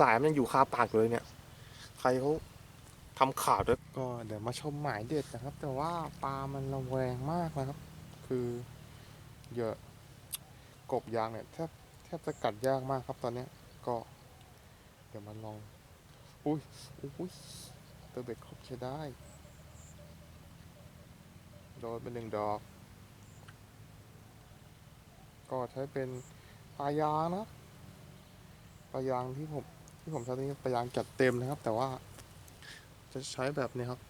สายมันยังอยู่คาปากอยู่เลยเนี่ย ใครเขาทำข่าวด้วยก็เดี๋ยวมาชมหมายเด็ดนะครับ แต่ว่าปลามันระแวงมากนะครับ คือเยอะกบยางเนี่ยแทบแทบจะกัดยากมากครับตอนเนี้ยก็ เดี๋ยวมาลอง อุ้ยอุ้ยตัวเบ็ดครบใช้ได้โดนเป็นหนึ่งดอก ก็ใช้เป็นปลายางนะปลายางที่ผม ที่ผมใช้ตรงนี้ปลายางจัดเต็มนะครับ แต่ว่า จะใช้แบบนี้ครับ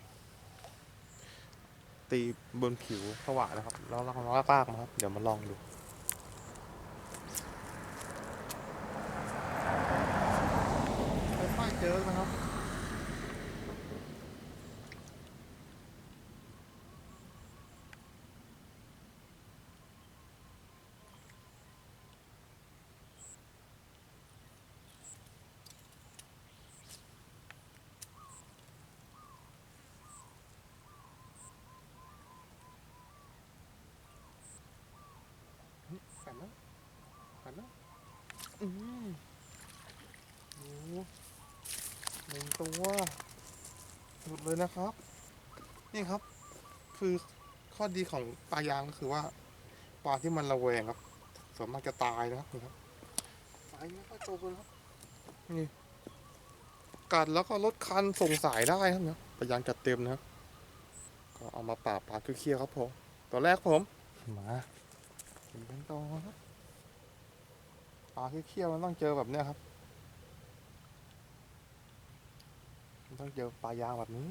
ตีบนผิวสว่านนะครับ แล้วลากลากๆมาครับ เดี๋ยวมาลองดูค่อยๆเจอนะครับ กันนะกันนะ อืมโอ้โหหนึ่งตัวหลุดเลยนะครับ นี่ครับ คือข้อดีของปลายางก็คือว่าปลาที่มันระแวงครับส่วนมากจะตายนะครับนี่ครับปลายไม่ค่อยโตเลยครับนี่กัดแล้วก็ลดคันส่งสายได้ครับเนี่ยปลายางจัดเต็มนะครับก็เอามาปราบปลาเคี้ยวครับผมตัวแรกผมมาเป็นเป็นตอครับ ปลาเขี้ยวมันต้องเจอแบบเนี้ยครับ มันต้องเจอปลายางแบบนี้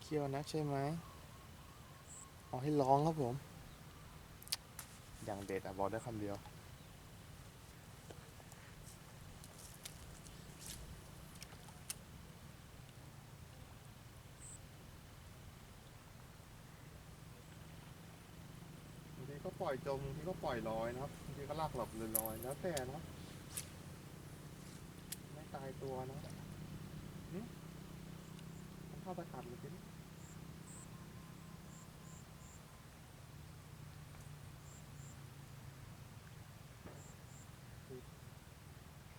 เขี้ยวนะใช่ไหมเอาให้ลองครับผม อย่างเด็ดอะบอกได้คำเดียวก็ปล่อยจมทีก็ปล่อยลอยนะครับ ทีก็ลากหลบเลอยแล้วแต่นะไม่ตายตัวนะหึมันเข้าตะกัดเลยทีนี้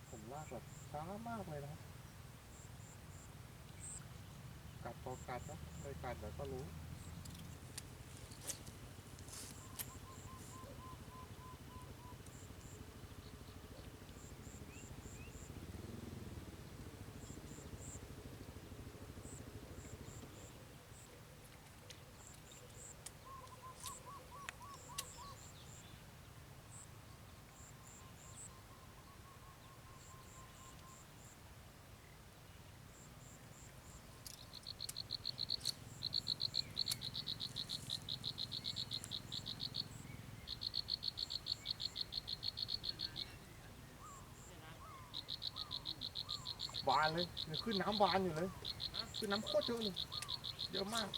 ผมลากแบบช้ามากเลยนะครับกัดพอกัดนะเลยกัดเดี๋ยวก็รู้ บานเลยเนี่ยขึ้นน้ำบานอยู่เลย ขึ้นน้ำโคตรเยอะเลย เยอะมาก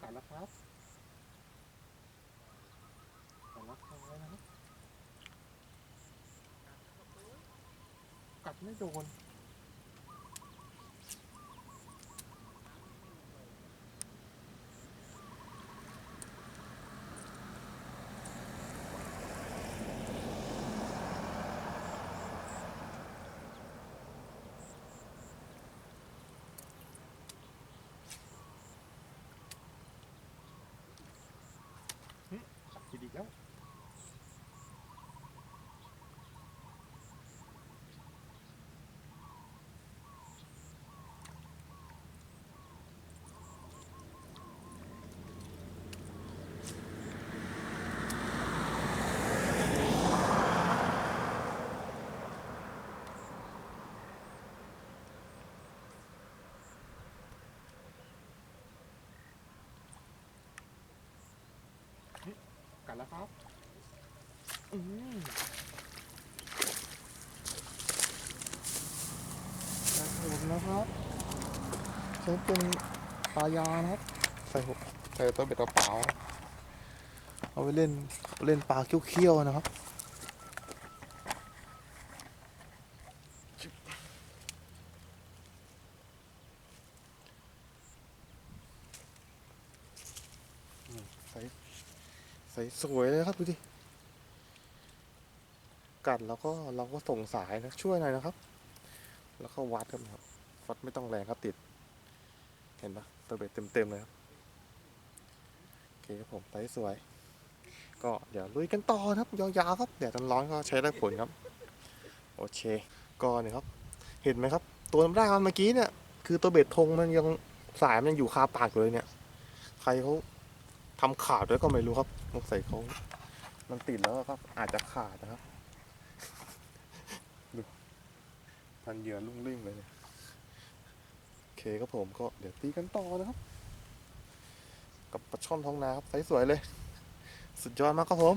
กัดแล้วครับกัดแล้วครับนะครับ กัด ไม่โดน กัดแล้วครับ อืมกัดผมนะครับใช้เป็นปลายานะครับ ใส่หกใส่ตัวเบ็ดกระเป๋า เอาไปเล่นเล่นปลาเขี้ยวๆนะครับอืมใส ใสสวยเลยครับดูดิกัดแล้วก็เราก็ส่งสายนะช่วยหน่อยนะครับ แล้วก็วัดกันครับวัดไม่ต้องแรงครับติด เห็นปะตัวเบ็ดเต็มๆเลยครับโอเคครับผมไซส์สวย ก็เดี๋ยวลุยกันต่อนะครับยาวๆครับแดดร้อนก็ใช้ได้ผลครับโอเคก็เนี่ยครับ เห็นไหมครับ ตัวน้ำแรกมันเมื่อกี้เนี่ย คือตัวเบ็ดธงมันยังสายมันยังอยู่คาปากเลยเนี่ย ใครเขา ทำขาดด้วยก็ไม่รู้ครับสงสัยเขามันติดแล้วครับ อาจจะขาดนะครับดูพันเหยื่อลุ่งลิ่งเลยเนี่ยโอเคครับผมก็เดี๋ยวตีกันต่อนะครับ กับปลาช่อนท้องนาครับใสสวยเลย สุดยอดมากครับผม